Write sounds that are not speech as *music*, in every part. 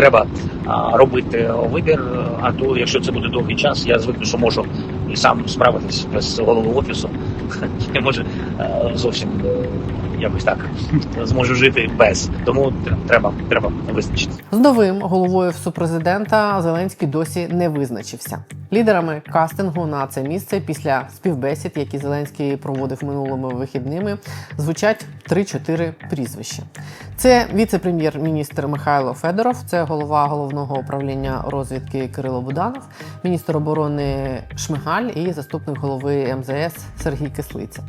треба робити вибір. А то, якщо це буде довгий час, я звикну, що можу і сам справитись без голови офісу. *laughs* Я може зовсім якось так зможу жити без. Тому треба, треба визначитися. З новим головою офісу президента Зеленський досі не визначився. Лідерами кастингу на це місце після співбесід, які Зеленський проводив минулими вихідними, звучать 3-4 прізвища. Це віце-прем'єр-міністр Михайло Федоров, це голова головного управління розвідки Кирило Буданов, міністр оборони Шмигаль і заступник голови МЗС Сергій Кислиця.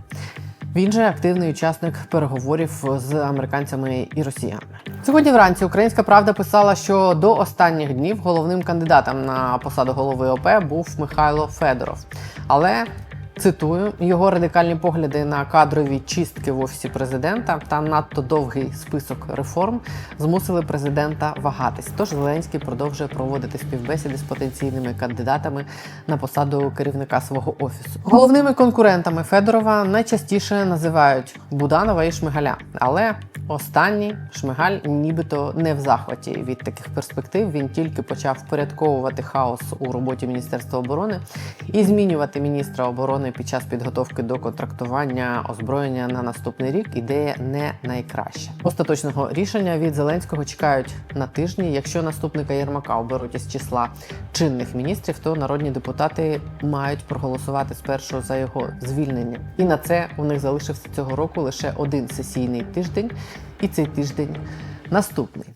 Він же активний учасник переговорів з американцями і росіянами. Сьогодні вранці Українська Правда писала, що до останніх днів головним кандидатом на посаду голови ОП був Михайло Федоров. Але цитую його радикальні погляди на кадрові чистки в офісі президента та надто довгий список реформ змусили президента вагатись. Тож Зеленський продовжує проводити співбесіди з потенційними кандидатами на посаду керівника свого офісу. Головними конкурентами Федорова найчастіше називають Буданова і Шмигаля, але останній Шмигаль нібито не в захваті від таких перспектив. Він тільки почав впорядковувати хаос у роботі Міністерства оборони і змінювати міністра оборони під час підготовки до контрактування озброєння на наступний рік. Ідея не найкраща. Остаточного рішення від Зеленського чекають на тижні. Якщо наступника Єрмака оберуть із числа чинних міністрів, то народні депутати мають проголосувати спершу за його звільнення. І на це у них залишився цього року лише один сесійний тиждень, і цей тиждень наступний.